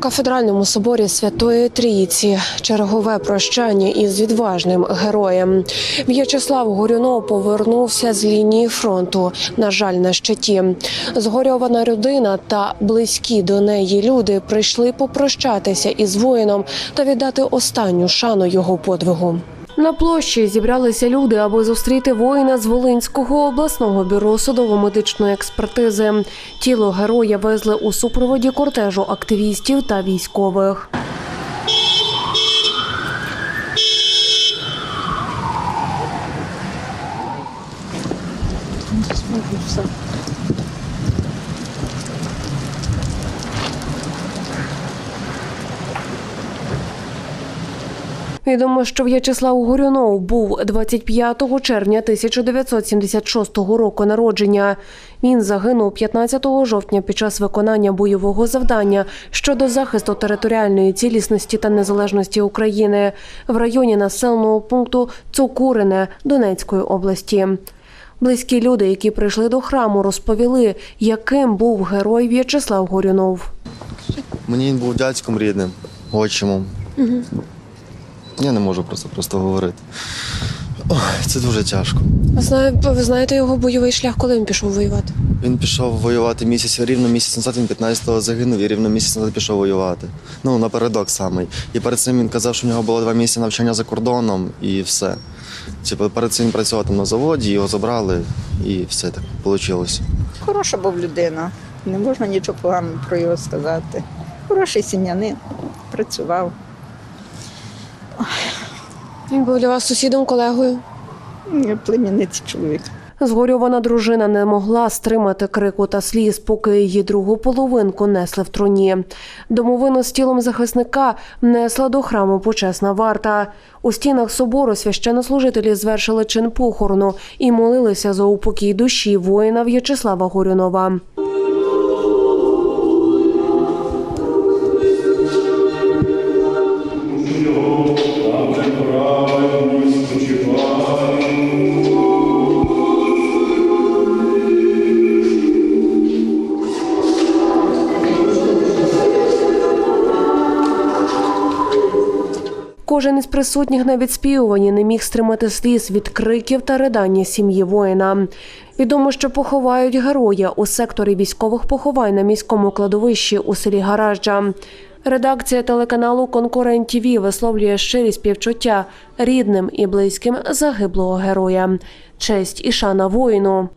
Кафедральному соборі Святої Трійці чергове прощання із відважним героєм. В'ячеслав Горюнов повернувся з лінії фронту. На жаль, на щиті. Згорьована людина та близькі до неї люди прийшли попрощатися із воїном та віддати останню шану його подвигу. На площі зібралися люди, аби зустріти воїна з Волинського обласного бюро судово-медичної експертизи. Тіло героя везли у супроводі кортежу активістів та військових. Відомо, що В'ячеслав Горюнов був 25 червня 1976 року народження. Він загинув 15 жовтня під час виконання бойового завдання щодо захисту територіальної цілісності та незалежності України в районі населеного пункту Цукурине Донецької області. Близькі люди, які прийшли до храму, розповіли, яким був герой В'ячеслав Горюнов. Мені він був дядьком рідним, отчимом. Я не можу просто просто говорити. Ой, це дуже тяжко. Ви знаєте його бойовий шлях, коли він пішов воювати? Він пішов воювати місяць, рівно місяць назад, він 15-го загинув і рівно місяць назад пішов воювати. Ну, напередок самий. І перед цим він казав, що в нього було два місяці навчання за кордоном і все. Типу, перед цим він працював там на заводі, його забрали, і все так вийшло. Хороша був людина. Не можна нічого поганого про його сказати. Хороший сім'янин, працював. Він був для вас сусідом, колегою. Племінниці чоловік. Згорьована дружина не могла стримати крику та сліз, поки її другу половинку несли в труні. Домовину з тілом захисника внесла до храму почесна варта. У стінах собору священнослужителі звершили чин похорону і молилися за упокій душі воїна В'ячеслава Горюнова. Кожен із присутніх на відспівуванні не міг стримати сліз від криків та ридання сім'ї воїна. Відомо, що поховають героя у секторі військових поховань на міському кладовищі у селі Гаражджа. Редакція телеканалу Конкурент ТВ висловлює щирі співчуття рідним і близьким загиблого героя. Честь і шана воїну.